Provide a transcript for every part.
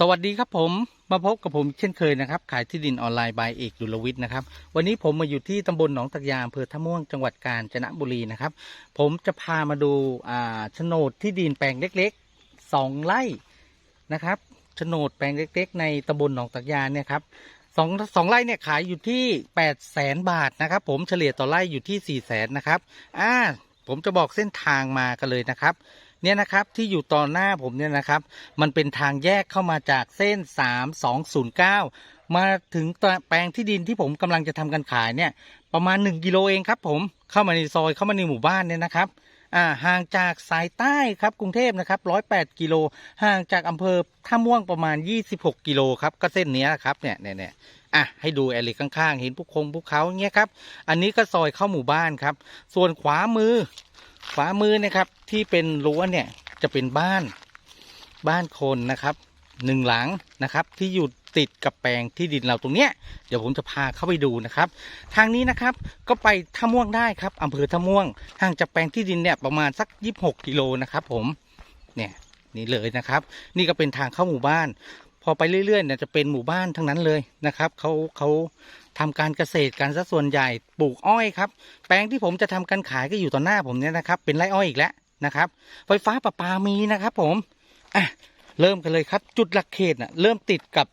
สวัสดีครับผมมาพบกับผมเช่นเคยนะครับ ขายที่ดินออนไลน์บายเอกดุลวิทย์นะครับ วันนี้ผมมาอยู่ที่ตำบลหนองตะยาอำเภอท่าม่วงจังหวัดกาญจนบุรีนะครับ ผมจะพามาดูอ่าโฉนดที่ดินแปลงเล็กๆสองไร่นะครับโฉนดแปลงเล็ก ๆ ในตำบลหนองตะยาเนี่ยครับสองสองไร่เนี่ยขายอยู่ที่แปดแสนบาทนะครับ ผมเฉลี่ยต่อไร่อยู่ที่สี่แสนนะครับอ่าผมจะบอกเส้นทางมากันเลยนะครับ เนี่ยนะครับที่อยู่ต่อหน้าผมเนี่ยนะครับ มันเป็นทางแยกเข้ามาจากเส้น 3209 มาถึงแปลงที่ดินที่ผมกำลังจะทำการขายเนี่ยประมาณ 1 กิโลเองครับ ผมเข้ามาในซอยเข้ามาในหมู่บ้านเนี่ยนะครับอ่าห่างจากสายใต้ครับกรุงเทพนะครับ108 กิโลห่างจากอำเภอท่าม่วงประมาณ 26 กิโลครับก็เส้นนี้ยครับเนี่ยเนี่ยอะให้ดูแอลเลข้างๆ เห็นภูคงภูเขาเงี้ยครับ อันนี้ก็ซอยเข้าหมู่บ้านครับ ส่วนขวามือ ขวามือนะครับที่เป็นรั้วเนี่ยจะเป็นบ้านบ้านคนนะครับหนึ่งหลังนะครับที่อยู่ติดกับแปลงที่ดินเราตรงเนี้ยเดี๋ยวผมจะพาเข้าไปดูนะครับ ทางนี้นะครับก็ไปท่าม่วงได้ครับอำเภอท่าม่วงห่างจากแปลงที่ดินเนี่ยประมาณสัก 26 กิโลนะครับผมเนี่ยนี่เลยนะครับ นี่ก็เป็นทางเข้าหมู่บ้าน อไปเรื่อยๆเนี่ยจะเป็นหมู่บ้านทั้งนั้นเลยนะครับเขาเขาทำการเกษตรกันซะส่วนใหญ่ปลูกอ้อยครับแปลงที่ผมจะทำการขายก็อยู่ต่อหน้าผมเนี่ยนะครับเป็นไร่อ้อยอีกแล้วนะครับไฟฟ้าประปามีนะครับผมอะเริ่มกันเลยครับจุดหลักเขตน่ะเริ่มติดกับ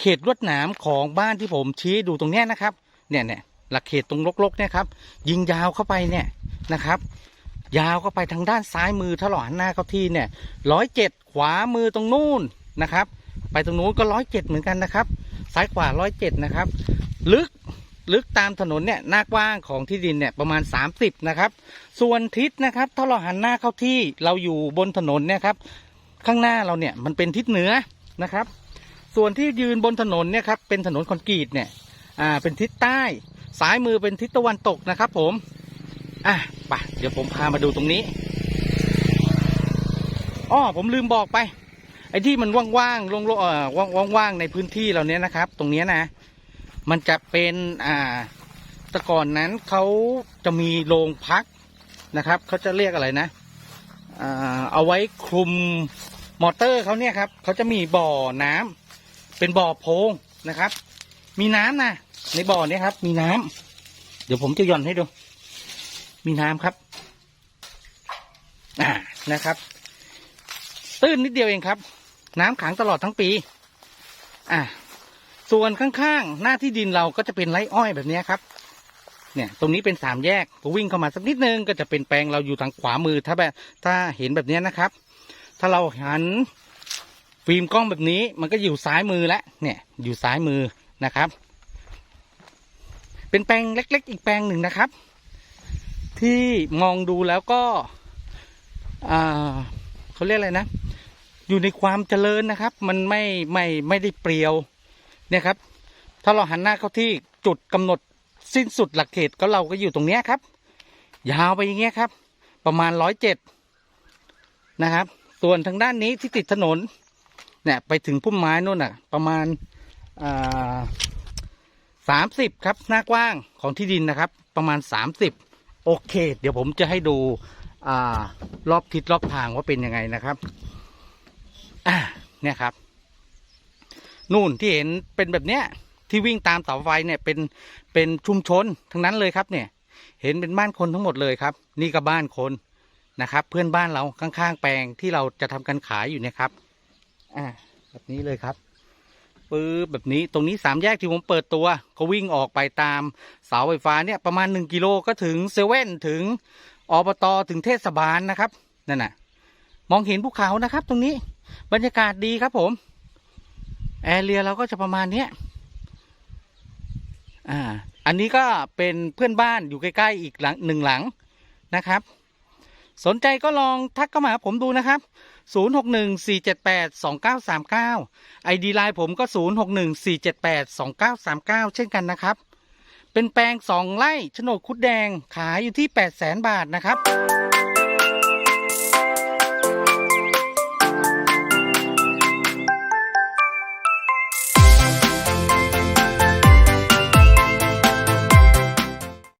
เขตลวดหนามของบ้านที่ผมชี้ดูตรงเนี้ยนะครับเนี่ยเนี่ยหลักเขตตรงลกๆเนี่ยครับยิงยาวเข้าไปเนี่ยนะครับ ยาวเข้าไปทางด้านซ้ายมือถ้าเราหันหน้าเข้าที่เนี่ยร้อยเจ็ดขวามือตรงนู้นนะครับ ไปตรงนู้นก็ร้อยเจ็ดเหมือนกันนะครับ ซ้ายขวาร้อยเจ็ดนะครับ ลึกลึกตามถนนเนี่ยหน้ากว้างของที่ดินเนี่ยประมาณ 30นะครับ ส่วนทิศนะครับ ถ้าเราหันหน้าเข้าที่เราอยู่บนถนนเนี่ยครับ ข้างหน้าเราเนี่ยมันเป็นทิศเหนือนะครับ ส่วนที่ยืนบนถนนเนี่ยครับเป็นถนนคอนกรีตเนี่ยอ่าเป็นทิศใต้ซ้ายมือเป็นทิศตะวันตกนะครับ ผมอะไปเดี๋ยวผมพามาดูตรงนี้อ้อผมลืมบอกไป ไอ้ที่มันว่างๆโลงๆเออว่างๆในพื้นที่เราเนี้ยนะครับ ตรงเนี้ยนะ มันจะเป็นอ่าแต่ก่อนนั้นเขาจะมีโรงพักนะครับเขาจะเรียกอะไรนะอ่าเอาไว้คลุมมอเตอร์เขาเนี่ยครับเขาจะมีบ่อน้ำเป็นบ่อโพงนะครับ มีน้ำนะในบ่อเนี้ครับ มีน้ำเดี๋ยวผมจะย่อนให้ดู มีน้ำครับอ่านะครับ ตื้นนิดเดียวเองครับ น้ำขังตลอดทั้งปี อ่าส่วนข้างๆ หน้าที่ดินเราก็จะเป็นไร่อ้อยแบบนี้ครับ เนี่ย ตรงนี้เป็นสามแยกพอวิ่งเข้ามาสักนิดนึงก็จะเป็นแปลงเราอยู่ทางขวามือถ้าแบบถ้าเห็นแบบนี้นะครับ ถ้าเราหันฟิล์มกล้องแบบนี้มันก็อยู่ซ้ายมือแล้วเนี่ย อยู่ซ้ายมือนะครับ เป็นแปลงเล็ก ๆ อีกแปลงหนึ่งนะครับ ที่มองดูแล้วก็อ่าเขาเรียกอะไรนะ อยู่ในความเจริญนะครับ มันไม่ไม่ไม่ได้เปรียวเนี่ยครับ ถ้าเราหันหน้าเข้าที่จุดกำหนดสิ้นสุดหลักเขตก็เราก็อยู่ตรงเนี้ยครับ ยาวไปอย่างเงี้ยครับ ประมาณร้อยเจ็ดนะครับ ส่วนทางด้านนี้ที่ติดถนนเนี่ยไปถึงพุ่มไม้นู่นน่ะ ประมาณสามสิบครับหน้ากว้างของที่ดินนะครับ ประมาณสามสิบโอเค เดี๋ยวผมจะให้ดูอ่ารอบทิศรอบทางว่าเป็นยังไงนะครับ อ่าเนี่ยครับ นู่นที่เห็นเป็นแบบเนี้ย ที่วิ่งตามเสาไฟเนี่ยเป็นเป็นชุมชนทั้งนั้นเลยครับเนี่ย เห็นเป็นบ้านคนทั้งหมดเลยครับ นี่ก็บ้านคนนะครับ เพื่อนบ้านเราข้างๆ แปลงที่เราจะทำการขายอยู่เนี่ยครับ อ่า แบบนี้เลยครับปื๊บแบบนี้ตรงนี้สามแยกที่ผมเปิดตัว ก็วิ่งออกไปตามเสาไฟฟ้าเนี่ยประมาณหนึ่งกิโลก็ถึงเซเว่นถึงอบตถึงเทศบาลนะครับนั่นน่ะ มองเห็นภูเขานะครับ ตรงนี้ บรรยากาศดีครับผม แอเรียเราก็จะประมาณเนี้ยอ่า อันนี้ก็เป็นเพื่อนบ้านอยู่ใกล้ ๆ อีกหลังหนึ่งหลังนะครับ สนใจก็ลองทักเข้ามาผมดูนะครับ 0614782939 ID ไลน์ผมก็ 0614782939 เช่นกันนะครับ เป็นแปลงสองไร่โฉนดคุดแดงขายอยู่ที่ 800,000 บาทนะครับ